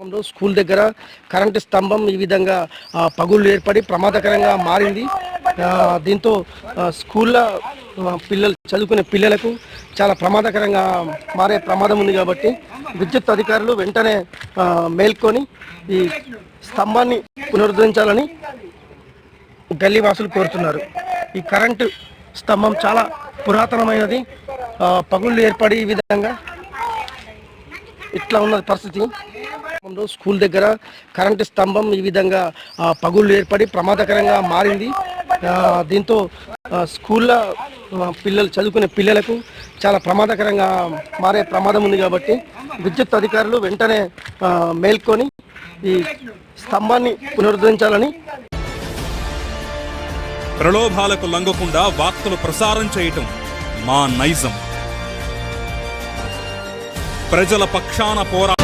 గ్రామంలో స్కూల్ దగ్గర కరెంటు స్తంభం ఈ విధంగా పగుళ్ళు ఏర్పడి ప్రమాదకరంగా మారింది. దీంతో స్కూల్లో పిల్లలు చదువుకునే పిల్లలకు చాలా ప్రమాదకరంగా మారే ప్రమాదం ఉంది కాబట్టి విద్యుత్ అధికారులు వెంటనే మేల్కొని ఈ స్తంభాన్ని పునరుద్ధరించాలని గల్లీవాసులు కోరుతున్నారు. ఈ కరెంటు స్తంభం చాలా పురాతనమైనది. పగుళ్ళు ఏర్పడి ఈ విధంగా ఇట్లా ఉన్నది పరిస్థితి. ముందు స్కూల్ దగ్గర కరెంటు స్తంభం ఈ విధంగా పగుళ్ళు ఏర్పడి ప్రమాదకరంగా మారింది. దీంతో ఆ, స్కూల్లో పిల్లలు చదువుకునే పిల్లలకు చాలా ప్రమాదకరంగా మారే ప్రమాదం ఉంది కాబట్టి విద్యుత్ అధికారులు వెంటనే మేల్కొని ఈ స్తంభాన్ని పునరుద్ధరించాలని ప్రలోభాలకు లంగకుండా వార్తలు ప్రసారం చేయటం మా నైజం. ప్రజల పక్షాన పోరా